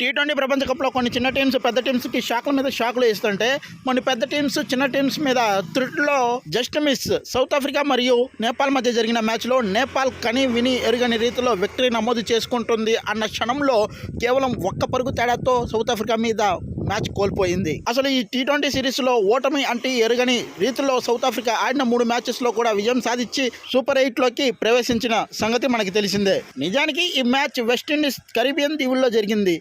T twenty ప్రపంచ కప్లో కొన్ని చిన్న టీమ్స్ పెద్ద టీమ్స్కి షాకుల మీద షాకులు ఇస్తుంటే కొన్ని పెద్ద టీమ్స్ చిన్న టీమ్స్ మీద త్రిట్లో జస్ట్ మిస్ సౌత్ ఆఫ్రికా మరియు నేపాల్ మధ్య జరిగిన మ్యాచ్లో నేపాల్ కని విని ఎరుగని రీతిలో విక్టరీ నమోదు చేసుకుంటుంది అన్న క్షణంలో కేవలం ఒక్క పరుగు తేడాతో సౌత్ ఆఫ్రికా మీద మ్యాచ్ కోల్పోయింది. అసలు ఈ టీ ట్వంటీ సిరీస్లో ఓటమి అంటే ఎరుగని రీతిలో సౌత్ ఆఫ్రికా ఆడిన మూడు మ్యాచెస్లో కూడా విజయం సాధించి సూపర్ ఎయిట్లోకి ప్రవేశించిన సంగతి మనకి తెలిసిందే. నిజానికి ఈ మ్యాచ్ వెస్టిండీస్ కరీబియన్ దీవుల్లో జరిగింది.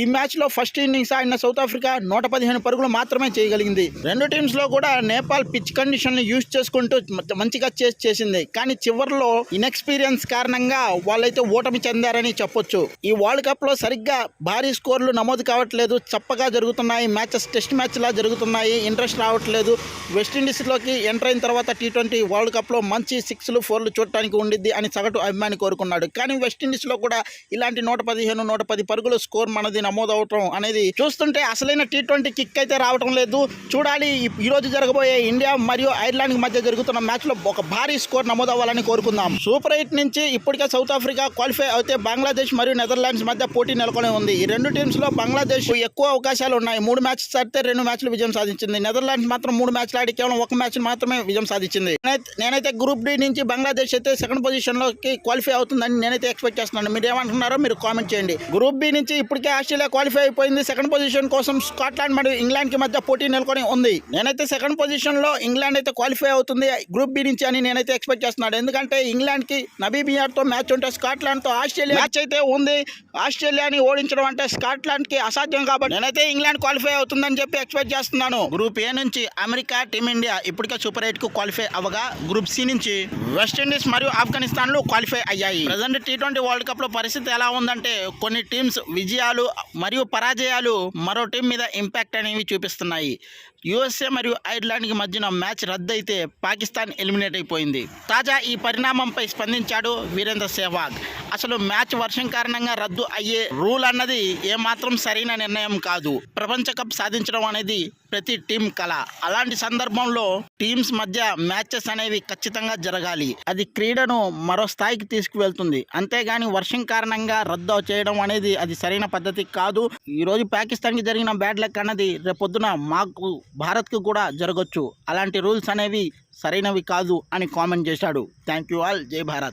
ఈ మ్యాచ్లో ఫస్ట్ ఇన్నింగ్స్ ఆడిన సౌత్ ఆఫ్రికా నూట పదిహేను పరుగులు మాత్రమే చేయగలిగింది. రెండు టీమ్స్లో కూడా నేపాల్ పిచ్ కండిషన్లు యూజ్ చేసుకుంటూ మంచిగా చేసి చేసింది. కానీ చివరిలో ఇన్ఎక్స్పీరియన్స్ కారణంగా వాళ్ళైతే ఓటమి చెందారని చెప్పొచ్చు. ఈ వరల్డ్ కప్లో సరిగ్గా భారీ స్కోర్లు నమోదు కావట్లేదు. చప్పగా జరుగుతున్నాయి. మ్యాచెస్ టెస్ట్ మ్యాచ్లా జరుగుతున్నాయి. ఇంట్రెస్ట్ రావట్లేదు. వెస్టిండీస్లోకి ఎంటర్ అయిన తర్వాత టీ ట్వంటీ వరల్డ్ కప్లో మంచి సిక్స్లు ఫోర్లు చూడటానికి ఉండిద్ది అని సగటు అభిమాని కోరుకున్నాడు. కానీ వెస్టిండీస్లో కూడా ఇలాంటి నూట పదిహేను నూట పది పరుగుల స్కోర్ మనది నమోదు అవటం అనేది చూస్తుంటే అసలైన టీ ట్వంటీ కిక్ అయితే రావటం లేదు. చూడాలి ఈ- రోజు జరగబోయే ఇండియా మరియు ఐర్లాండ్ మధ్య జరుగుతున్న మ్యాచ్లో ఒక భారీ స్కోర్ నమోదు అవ్వాలని కోరుకుందాం. సూపర్ ఎయిట్ నుంచి ఇప్పటికే సౌత్ ఆఫ్రికా క్వాలిఫై అయితే బంగ్లాదేశ్ మరియు నెదర్లాండ్స్ మధ్య పోటీ నెలకొని ఉంది. ఈ రెండు టీమ్స్లో బంగ్లాదేశ్ ఎక్కువ అవకాశాలు ఉన్నాయి. మూడు మ్యాచెస్ ఆడితే రెండు మ్యాచ్లు విజయం సాధించింది. నెదర్లాండ్స్ మాత్రం మూడు మ్యాచ్లు ఆడి కేవలం ఒక మ్యాచ్ మాత్రమే విజయం సాధించింది. నేనైతే- నేనైతే గ్రూప్ డి నుంచి బంగ్లాదేశ్ అయితే సెకండ్ పొజిషన్లోకి క్వాలిఫై అవుతుందని నేనైతే ఎక్స్పెక్ట్ చేస్తున్నాను. మీరు ఏమంటున్నారో మీరు కామెంట్ చేయండి. గ్రూప్ బి నుంచి ఇప్పటికే ఆస్ట్రేలియా క్వాలిఫై అయిపోయింది. సెకండ్ పొజిషన్ కోసం స్కాట్లాండ్ మరియు ఇంగ్లాండ్కి మధ్య పోటీ నెలకొని ఉంది. నేనైతే సెకండ్ పొజిషన్లో ఇంగ్లాండ్ అయితే క్వాలిఫై అవుతుంది. గ్రూప్ బి నుంచి అని నేనైతే ఎక్స్పెక్ట్ చేస్తున్నాను. ఎందుకంటే ఇంగ్లాండ్కి కి మ్యాచ్ ఉంటే స్కాట్లాండ్తో ఆస్ట్రేలియా మ్యాచ్ అయితే ఉంది. ఆస్ట్రేలియాని ఓడించడం అంటే స్కాట్లాండ్కి అసాధ్యం కాబట్టి నేనైతే ఇంగ్లాండ్ క్వాలిఫై అవుతుందని చెప్పి ఎక్స్పెక్ట్ చేస్తున్నాను. గ్రూప్ ఏ నుంచి అమెరికా టీమిండియా ఇప్పటికే సూపర్ ఎయిట్కు క్వాలిఫై అవ్వగా గ్రూప్ సి నుంచి వెస్టిండీస్ మరియు ఆఫ్ఘనిస్తాన్లో క్వాలిఫై అయ్యాయి. ప్రజెంట్ టీ ట్వంటీ వరల్డ్ కప్లో పరిస్థితి ఎలా ఉందంటే కొన్ని టీమ్స్ విజయాలు మరియు పరాజయాలు మరో టీం మీద ఇంపాక్ట్ అనేవి చూపిస్తున్నాయి. యుఎస్ఏ మరియు ఐర్లాండ్కి మధ్యన మ్యాచ్ రద్దయితే పాకిస్తాన్ ఎలిమినేట్ అయిపోయింది. తాజా ఈ పరిణామంపై స్పందించాడు వీరేంద్ర సెహ్వాగ్. అసలు మ్యాచ్ వర్షం కారణంగా రద్దు అయ్యే రూల్ అన్నది ఏమాత్రం సరైన నిర్ణయం కాదు. ప్రపంచ కప్ సాధించడం అనేది ప్రతి టీం కళ అలాంటి సందర్భంలో టీమ్స్ మధ్య మ్యాచెస్ అనేవి ఖచ్చితంగా జరగాలి. అది క్రీడను మరో స్థాయికి తీసుకువెళ్తుంది. అంతేగాని వర్షం కారణంగా రద్దు చేయడం అనేది అది సరైన పద్ధతి కాదు. ఈ రోజు పాకిస్తాన్కి జరిగిన బ్యాడ్ లక్ అన్నది రేపొద్దున మాకు భారత్కు కూడా జరగచ్చు. అలాంటి రూల్స్ అనేవి సరైనవి కాదు అని కామెంట్ చేశాడు. థ్యాంక్ యూ ఆల్ జై భారత్.